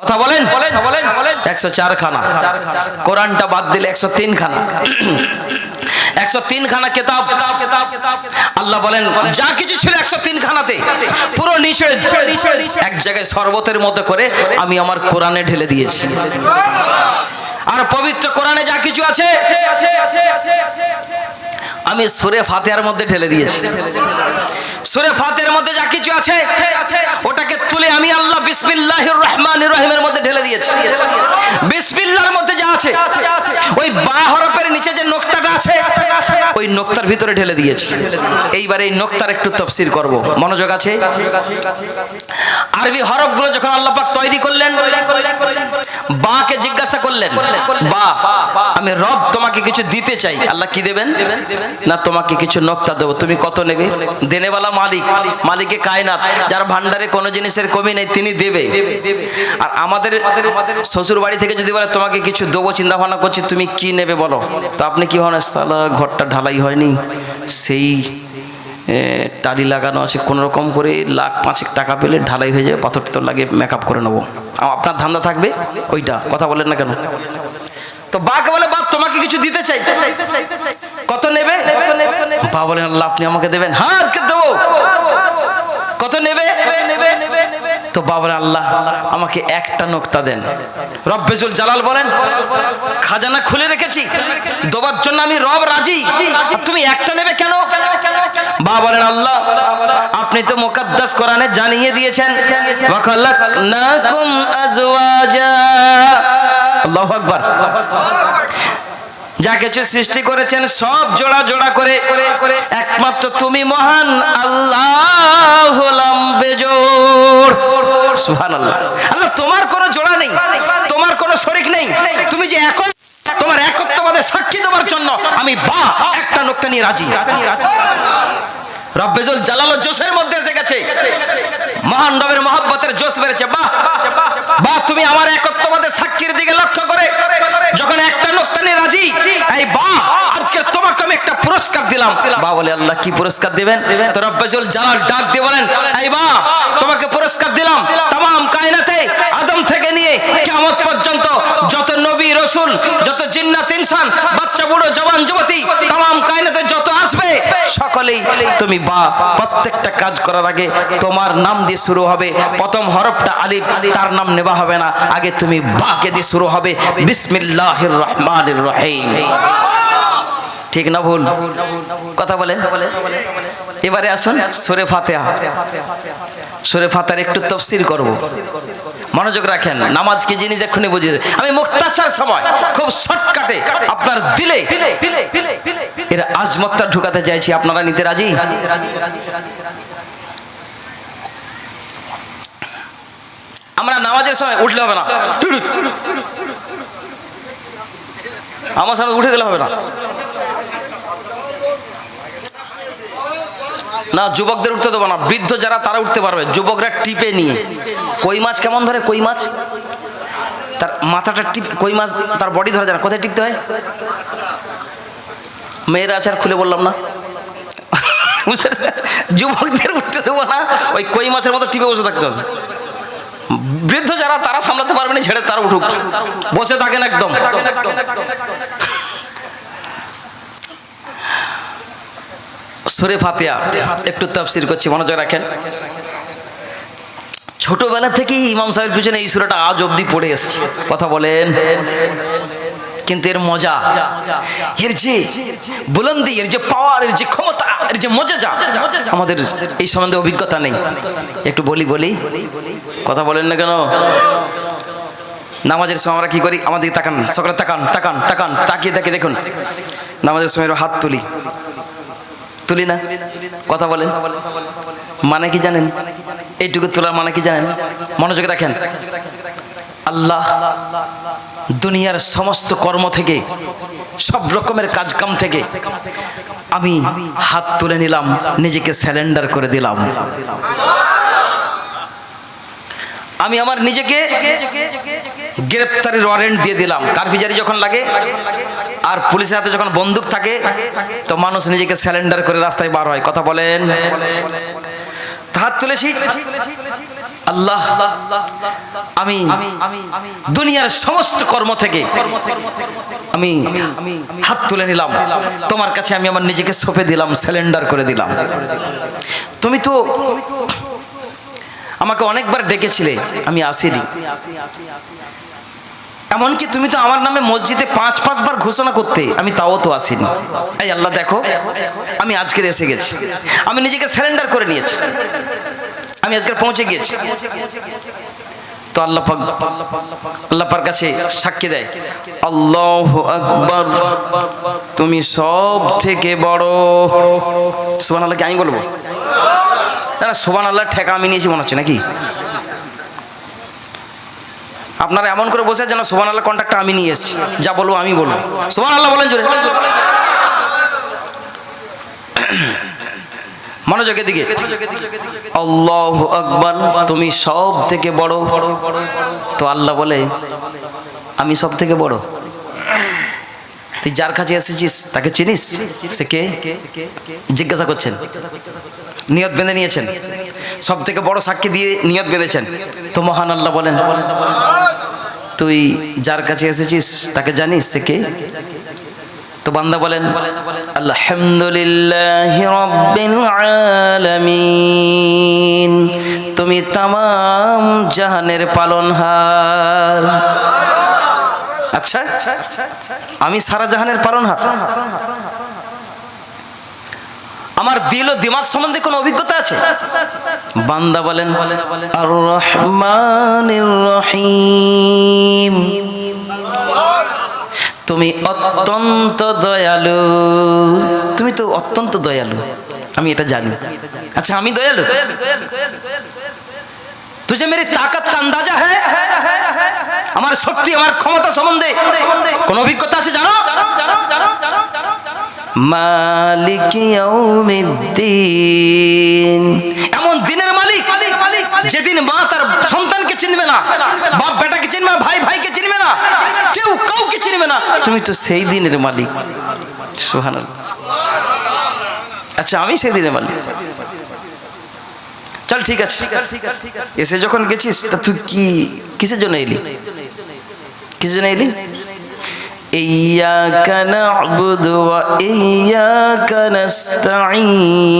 কথা বলেন? একশো চার খানা কোরআনটা বাদ দিলে একশো তিন খানা একশো তিন খানা কেতাব আল্লাহ বলেন যা কিছু ছিল একশো তিন খানাতে পুরো নিষেধ। এক জায়গায় শরবতের মতো করে আমি আমার কোরআনে ঢেলে দিয়েছি। আর পবিত্র কোরআনে যা কিছু আছে আমি সুরে ফাতেহার মধ্যে ঢেলে দিয়েছি। সুরে ফাতেহার মধ্যে যা কিছু আছে ওটাকে তুলে আমি আল্লাহ রহমানির মধ্যে ঢেলে মধ্যে যা আছে। ওই বা হরফের নিচে যে আছে ওই নোক্তার ভিতরে ঢেলে দিয়েছি। এইবার এই নোক্তার একটু তফসির করব। মনোযোগ আছে? আরবি হরফগুলো যখন আল্লাপাক তৈরি করলেন, বাকে জিজ্ঞাসা করলেন, বা, আমি রব তোমাকে কিছু দিতে চাই। আল্লাহ কি দেবেন? না, তোমাকে কিছু নোক্তা দেবো। তুমি কত নেবে? দেনেওয়ালা মালিক, মালিকে কায়নাত, যার ভান্ডারে কোনো জিনিসের কমি নেই, তিনি দেবে। আর আমাদের শ্বশুর বাড়ি থেকে যদি বলে, তোমাকে কিছু দেবো চিন্তা ভাবনা করছি, তুমি কি নেবে বলো? তো আপনি কি ভাবনা সালা ঘরটা ঢালাই হয়নি। সেই টালি লাগানো আছে কোনো রকম করে লাখ পাঁচেক টাকা পেলে ঢালাই হয়ে যাবে পাথর টাথর লাগিয়ে মেকআপ করে নেব। আপনার ধান্দা থাকবে? ওইটা, কথা বলেন না কেন? তো বাঘ বলে বাপ তোমাকে কিছু দিতে চাই? কত নেবে? বা বলেন আল্লাহ, আপনি আমাকে দেবেন। হ্যাঁ আজকে দেবো। কত নেবে? তো বাবার আল্লাহ, আমাকে একটা নোক্তা দেন। রব্বেজুল জালাল বলেন, খাজানা খুলে রেখেছি, দেবার জন্য আমি রব রাজি। তুমি একটা নেবে কেন? বা আল্লাহ, আপনি তো মুকাদ্দাস কোরআনে জানিয়ে দিয়েছেন আল্লাহু আকবার। যা কিছু সৃষ্টি করেছেন, সব জোড়া জোড়া করে। একমাত্র তুমি মহান আল্লাহ আল্লাহ, তোমার কোনো জোড়া নেই, তোমার কোনো শরিক নেই। তুমি যে এক তোমার একত্ববাদে সাক্ষী দেওয়ার জন্য আমি বা একটা নোক্তা নিয়ে রাজি। রব্বেজুল জালাল জোশের মধ্যে এসে গেছে। মহান রবের মহব্বতের জোশ বেড়েছে, বাহ। বাহ, তুমি আমার একত্ববাদের সাক্ষীর দিকে লক্ষ্য একটা নোক্তা নিয়ে রাজি? এই বা আজকে তোমাকে আমি একটা পুরস্কার দিলাম। বা বলে, আল্লাহ, কি পুরস্কার দিবেন? তো রব্বেজুল জালাল ডাক দিয়ে বলেন, এই বা তোমাকে পুরস্কার দিলাম তাম কায়নাতে আদম থেকে নিয়ে কেমন পর্যন্ত যত নবী রসুল, যত জিন্নাত, ইনসান, বাচ্চা, বুড়ো, জওয়ান, যুবতী, তাম কায়নাতে যত আসবে, সকলেই তুমি বা, প্রত্যেকটা কাজ করার আগে তোমার নাম দিয়ে শুরু হবে। প্রথম হরফটা আলিফ, তার নাম নেওয়া হবে না। আগে তুমি বাকে দিয়ে শুরু হবে। বিসমিল্লাহির রহমানির রহিম। ঠিক না ভুল? কথা বলেন। এবারে আসুন, সুরে ফাতেহা। সুরে ফাতেহার একটু তফসিল করব। মনোযোগ রাখেন নামাজ কি জিনিস এক্ষুনি বুঝিয়ে। আমি মুক্তাসার সময়, খুব শর্টকাটে, আপনার দিলে, এর আজমতটা ঢুকাতে চাইছি, আপনারা নিতে রাজি? আমরা নামাজের সময় উঠলে হবে না। আমার সামনে উঠে গেলে হবে না। না, যুবকদের উঠতে দেবো না। বৃদ্ধ যারা, তারা উঠতে পারবে, যুবকরা টিপে নিয়ে। কই মাছ কেমন ধরে? কই মাছ? তার মাথাটা টিপ, কই মাছ? তার বডি ধরা যায় না। কোথায় টিপতে হয়? মেয়েরা আছে আর খুলে বললাম না। বুঝতে যুবকদের উঠতে দেবো না। ওই কই মাছের মতো টিপে বসে থাকতে হবে। বৃদ্ধ যারা, তারা সামলাতে পারবে না, ছেড়ে তারা উঠুক। বসে থাকেন একদম। সুরে ফাতিয়া, একটু তাফসির করছি, মনোযোগ রাখেন। ছোটবেলা থেকেই ইমাম সাহেবের পিছনে এই সুরাটা আজ অবধি পড়ে এসছে। কথা বলেন। কিন্তু এর মজা, এর যে বুলন্দি, এর যে পাওয়ার এর যে ক্ষমতা, এর যে মজা যা, আমাদের এই সম্বন্ধে অভিজ্ঞতা নেই। একটু বলি বলি। কথা বলেন না কেন? নামাজের সময় আমরা কি করি? আমাদের তাকান, সকালে তাকান তাকান তাকান, তাকিয়ে তাকিয়ে দেখুন। নামাজের সময় হাত তুলি। তুলি না? কথা বলেন। মানে কি জানেন? এইটুকু তোলার মানে কি জানেন? মনোযোগ রাখেন। আল্লাহ দুনিয়ার সমস্ত কর্ম থেকে, সব রকমের কাজকাম থেকে আমি হাত তুলে নিলাম, নিজেকে স্যালেন্ডার করে দিলাম। আমি আমার নিজেকে গ্রেপ্তারের ওয়ারেন্ট দিয়ে দিলাম। কারফিজারি যখন লাগে আর পুলিশের হাতে যখন বন্দুক থাকে, তো মানুষ নিজেকে স্যালেন্ডার করে রাস্তায় বার হয়। কথা বলেন। হাত তুলেছি। আল্লাহ, আমি দুনিয়ার সমস্ত কর্ম থেকে আমি হাত তুলে নিলাম। তোমার কাছে আমি আমার নিজেকে সঁপে দিলাম স্যালেন্ডার করে দিলাম। তুমি তো আমাকে অনেকবার ডেকেছিলে, আমি আসিনি। এমনকি তুমি তো আমার নামে মসজিদে পাঁচ পাঁচবার ঘোষণা করতে, আমি তাও তো আসিনি। এই আল্লাহ দেখো, আমি আজকের এসে গেছি। আমি নিজেকে স্যালেন্ডার করে নিয়েছি। আমি আজকে পৌঁছে গিয়েছি। তো আল্লাহ পাক কাছে সাক্ষী দেয়, আল্লাহ আকবার, তুমি সব থেকে বড় সুবান আল্লাহকে আমি বলব? না আল্লাহ ঠেকা আমি নিয়েছি মনে হচ্ছে নাকি? আপনারা এমন করে বসে যেন সোহান আল্লাহ কন্ট্যাক্টটা আমি নিয়ে এসেছি। যা বলব আমি বলব। সোহান আল্লাহ বলেন জোরে। মনোযোগের দিকে। আল্লাহ আকবার, তুমি সব থেকে বড়। তো আল্লাহ বলে, আমি সব থেকে বড়। তুই যার কাছে এসেছিস, তাকে চিনিস? সে কে? জিজ্ঞাসা করছেন। নিয়ত বেঁধে নিয়েছেন। সব থেকে বড় সাক্ষী দিয়ে নিয়ত বেঁধেছেন। তো মহান আল্লাহ বলেন তুই যার কাছে এসেছিস, তাকে জানিস সে কে? তো বান্দা বলেন, আলহামদুলিল্লাহ রব্বিল আলামিন। তুমি তামাম জাহানের পালনহার। আচ্ছা আমি সারা জাহানের পালনহার। আমার দিল ও দিমাগ সম্বন্ধে কোনো অভিজ্ঞতা আছে? বান্দা বলেন আর রহমান রহিম তুমি অত্যন্ত দয়ালু। তুমি তো অত্যন্ত দয়ালু, আমি এটা জানি। আচ্ছা আমি দয়ালু? তুঝে মেরি তাকত কা আন্দাজা হ্যাঁ? আমার শক্তি, আমার ক্ষমতা সম্বন্ধে কোন অভিজ্ঞতা আছে জানো? মালিক এমন দিনের মালিক যেদিন মা তার সন্তানকে চিনবে না, বাপ বেটাকে চিনবে না, ভাই ভাইকে চিনবে না, কেউ কাউকে চিনবে না। তুমি তো সেই দিনের মালিক। সোহান আচ্ছা আমি সেই দিনের মালিক। চল, ঠিক আছে। এসে যখন গেছিস, তা তুই কি কিসের জন্য এলি? কিসের জন্য এলি? إياك نعبد وإياك نستعين।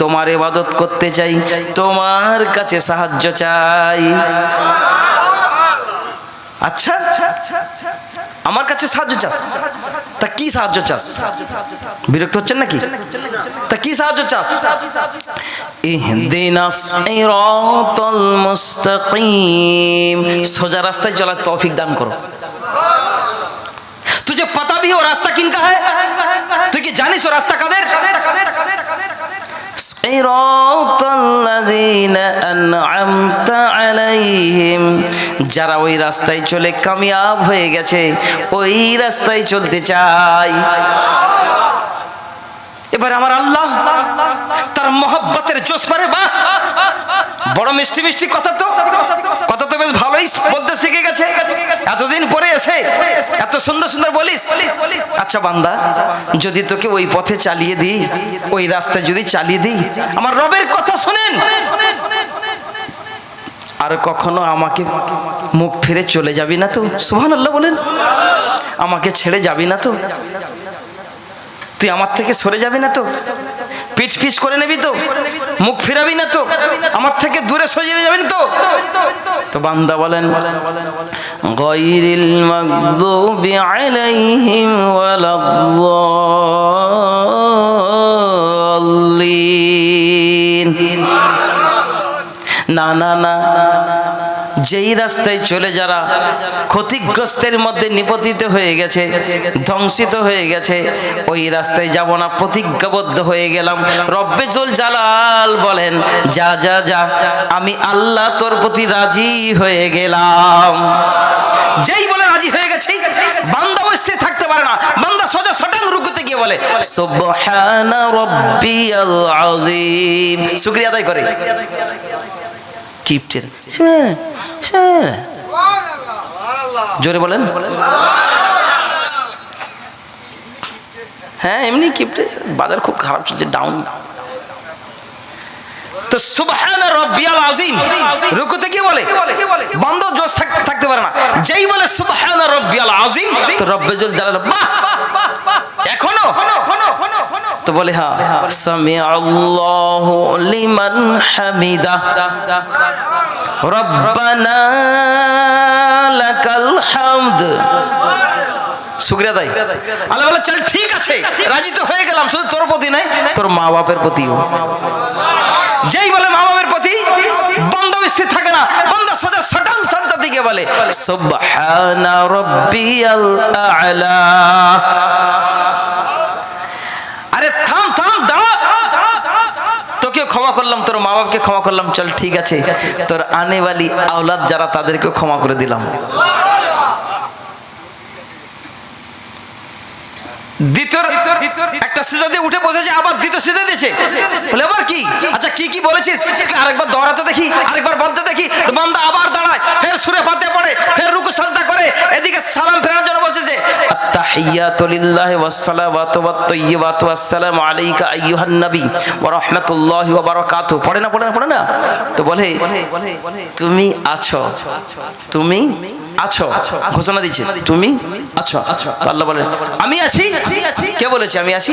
তোমার ইবাদত করতে চাই, তোমার কাছে সাহায্য চাই। আচ্ছা আমার কাছে সাহায্য চাস? তা কি সাহায্য চাস? বিরক্ত হচ্ছেন নাকি? তা কি সাহায্য চাস? সোজা রাস্তায় চলার তৌফিক দান করো। वो रास्ता किनका है তুই কি জানিস ও রাস্তা কাদের صراط الذين أنعمت عليهم যারা ওই রাস্তায় চলে কামিয়াব হয়ে গেছে ওই রাস্তায় চলতে চাই এবার আমার আল্লাহ তার মহব্বতের জোশ পারে বাহ বড় মিষ্টি মিষ্টি কথা তো। কথা তো বেশ ভালোই বলতে শিখে গেছে। এতদিন পরে এসে এত সুন্দর সুন্দর বলিস। আচ্ছা বান্দা, যদি তোকে ওই পথে চালিয়ে দিই, ওই রাস্তায় যদি চালিয়ে দিই, আমার রবের কথা শুনেন। আর কখনো আমাকে মুখ ফিরে চলে যাবি না তো? সুহান আল্লাহ বলেন। আমাকে ছেড়ে যাবি না তো? তুই আমার থেকে সরে যাবি না তো? পিছ করে নেবি তো? মুখ ফিরাবি না তো? আমার থেকে দূরে সরিয়ে যাবেন তো? তো বান্দা বলেন, গয়রিল মাগদুবি আলাইহিম ওয়ালাদ-দাল্লিন। না না না। যেই রাস্তায় চলে যারা ক্ষতিগ্রস্তের মধ্যে নিপতিত হয়ে গেছে, ধ্বংসিত হয়ে গেছে, ওই রাস্তায় যাব না, প্রতিজ্ঞাবদ্ধ হয়ে গেলাম। রব্বেজুল জালাল বলেন, যা যা যা, আমি আল্লাহ তোর প্রতি রাজি হয়ে গেলাম। যেই বলে রাজি হয়ে গেছে, বান্দা বসতে থাকতে পারে না। বান্দা সোজা সটাং রুকুতে গিয়ে বলে, সুবহানা রাব্বিয়াল আযীম। শুকরিয়া আদায় করে। কিপটের জোরে বলেন। হ্যাঁ এমনি কিপটে বাজার খুব খারাপ চলছে ডাউন তো সুবহান রব্বিয়াল আজিম রুকুতে কি বলে বন্ধ জোশ থাকতে পারে না। যেই বলে সুবহান রব্বিয়াল আজিম তো রব্বেজুল জালাল বাহ! এখনও? তো বলে হ্যাঁ সামি আল্লাহু লিমান হামিদা। রব্বানা লাকাল হামদ। শুক্রিয়া দাই বলে ঠিক আছে, রাজি তো হয়ে গেলাম, শুধু তোর নাই তোর মা বলে মা প্রতি থাকে না দিকে বলে আ'লা আরে থাম থাম দাঁড়া তোকে ক্ষমা করলাম তোর মা বাবাকে ক্ষমা করলাম চল ঠিক আছে। তোর আনেওয়ালি আওলাদ যারা তাদেরকেও ক্ষমা করে দিলাম। একটা সিজা দিয়ে উঠে বসেছে, আবার দ্বিতীয় সিজা দিয়েছে। আচ্ছা কি কি বলেছিস? আরেকবার দৌড়াতে দেখি, আরেকবার বলতে দেখি বান্দা আবার দাঁড়ায়, ফের সুরে পড়ে, ফের রুকু সাজদা করে পড়ে না পড়ে না পড়ে না? তো বলে, তুমি আছো তুমি আছো। ঘোষণা দিচ্ছে, তুমি আছো। আল্লাহ বলে, আমি আছি? কে বলেছে? আমি আছি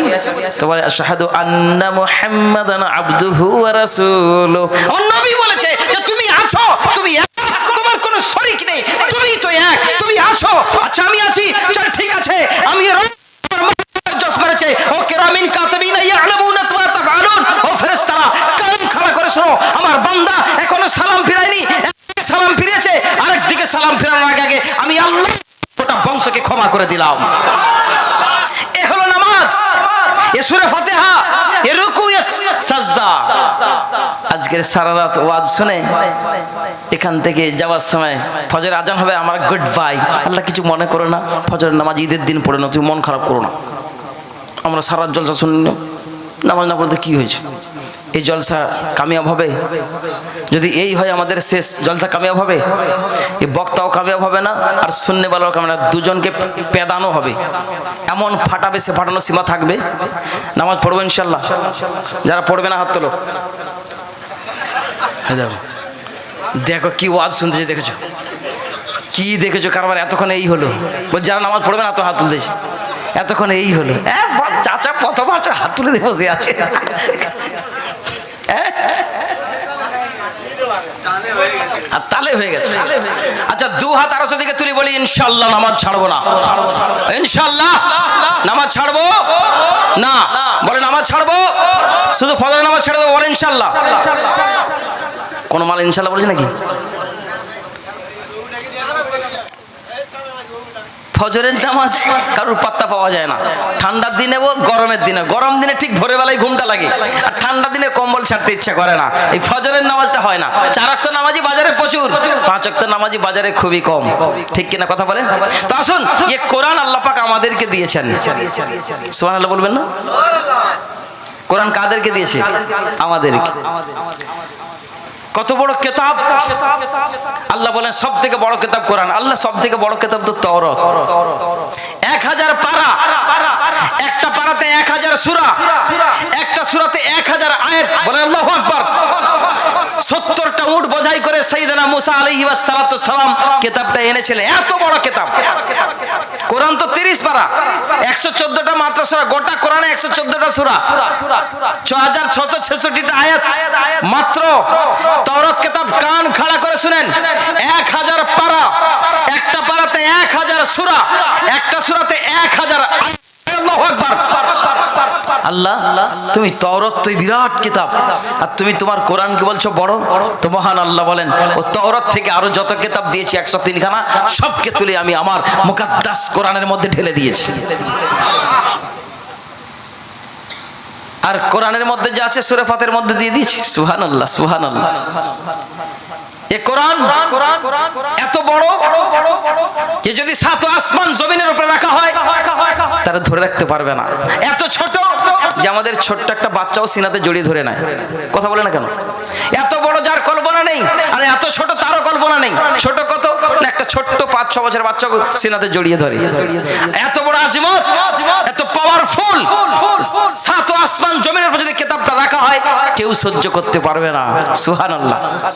তো বলে আশহাদু আন্না মুহাম্মাদান আবদুহু ওয়া রাসূলুহু। আমার নবী বলেছে যে তুমি আছো তুমি এক। তোমার কোনো শরীক নেই। তুমি তো এক তুমি আছো। আচ্ছা আমি আছি। চল ঠিক আছে। আমি জস মেরেছে। ও কেরামিন কাতাবিনা ইয়ালামুনা মা তাফআলুন। ও ফেরেশতারা কান খাড়া করে শোনো। আমার বান্দা এখনও সালাম ফিরায়নি। সালাম দিকে সালাম ফিরানোর আগে আগে আমি আল্লাহ গোটা বংশকে ক্ষমা করে দিলাম। সুরে ফাতিহা। এ রুকু সাজদা। আজকের সারা রাত ওয়াজ শুনে এখান থেকে যাওয়ার সময় ফজর আজান হবে আমার গুড বাই আল্লাহ কিছু মনে করো না ফজর নামাজ ঈদের দিন পড়ে না তুমি মন খারাপ করো না। আমরা সারা জলসা শুনি না। নামাজ না পড়তে কি হয়েছে? এই জলসা কামিয়াব হবে? যদি এই হয় আমাদের শেষ জলসা কামিয়াব হবে? এই বক্তাও কামিয়াব হবে না, আর শূন্যবালাও কামিয়াব দুজনকে পেদানো হবে। এমন ফাটাবে, সে ফাটানো সীমা থাকবে। নামাজ পড়ব ইনশাল্লাহ। যারা পড়বে না, হাত তোলো। দেখো কি ওয়াজ শুনতেছে, দেখেছ? কি দেখেছ? কারবার এতক্ষণ এই হলো। বল যারা নামাজ পড়বে না তো হাত তুলতেছে এতক্ষণ এই হলো। চাচা, প্রথমবার হাত তুলে দিয়ে বসে আছে? আর হয়ে গেছে। আচ্ছা দু দিকে তুলি বলি, ইনশাল্লাহ নামাজ ছাড়বো না। ইনশাল্লাহ নামাজ ছাড়বো না। বলে নামাজ ছাড়বো? শুধু নামাজ ছেড়ে দেবো ইনশাল্লাহ। কোন মাল ইনশাল্লাহ বলেছে নাকি? ফজরের নামাজ কারোর পাত্তা পাওয়া যায় না। ঠান্ডার দিনে ও গরমের দিনে। গরম দিনে ঠিক ভোরবেলায় ঘুমটা লাগে। আর ঠান্ডা দিনে কম্বল ছাড়তে ইচ্ছা করে না। এই ফজরের নামাজটা হয় না। চার অক্ত নামাজি বাজারে প্রচুর। পাঁচ অক্ত নামাজি বাজারে খুবই কম। ঠিক কিনা কথা বলেন? তো আসুন এ কোরআন আল্লাহ পাক আমাদেরকে দিয়েছেন। সোহান আল্লাহ বলবেন না? কোরআন কাদেরকে দিয়েছে? আমাদেরকে। কত বড় কেতাব? আল্লাহ বলেন সব থেকে বড় কেতাব কোরআন। আল্লাহ সব থেকে বড় কেতাব তো তওরাত। এক হাজার পারা। একটা পারাতে এক হাজার সুরা। একটা সুরাতে এক হাজার আয়াত। বলেন, আল্লাহ আকবার। সত্তরটা উট বোঝাই করে সৈদানা মুসা আলহিবাস সালাম কেতাবটা এনেছিলেন। এত বড় কেতাব। কোরআন তো তিরিশ পারা। একশো চোদ্দটা মাত্র সুরা, গোটা কোরআনে একশো চোদ্দটা সুরা। ছ হাজার ছশো ছেষট্টিটা আয়াত। মাত্র তরত কেতাব, কান খাড়া করে শুনেন। এক হাজার পারা। একটা পারাতে এক হাজার সুরা একটা সুরাতে এক হাজার আয়াত। আল্লাহু আকবার। আল্লাহ, তুমি তওরাত তুই বিরাট কিতাব। আর তুমি তোমার কোরআনকে বলছো বড়? তো মহান আল্লাহ বলেন, ও তওরাত থেকে আরও যত কিতাব দিয়েছি, একশো তিনখানা, সবকে তুলে আমি আমার মুকাদ্দাস কোরআনের মধ্যে ঢেলে দিয়েছি। আর কোরআনের মধ্যে যা আছে, সুরে ফাতের মধ্যে দিয়ে দিয়েছি। সুহান আল্লাহ সুহান আল্লাহ এ কোরআন এত বড় যে যদি সাত আসমান জমিনের উপরে রাখা হয়, তারা ধরে রাখতে পারবে না। এত ছোট যে আমাদের ছোট্ট একটা বাচ্চাও সিনাতে জড়িয়ে ধরে নেয়। কথা বলে না কেন? এত বড় যার কল্পনা নেই, আর এত ছোট তারও কল্পনা নেই। ছোট কত? একটা ছোট্ট পাঁচ, ছ বছর বাচ্চা সিনাতে জড়িয়ে ধরে। এত বড় আজমত, এত পাওয়ারফুল সাত আসমান জমিনের উপর যদি কেতাবটা রাখা হয়, কেউ সহ্য করতে পারবে না। সুহানুল্লাহ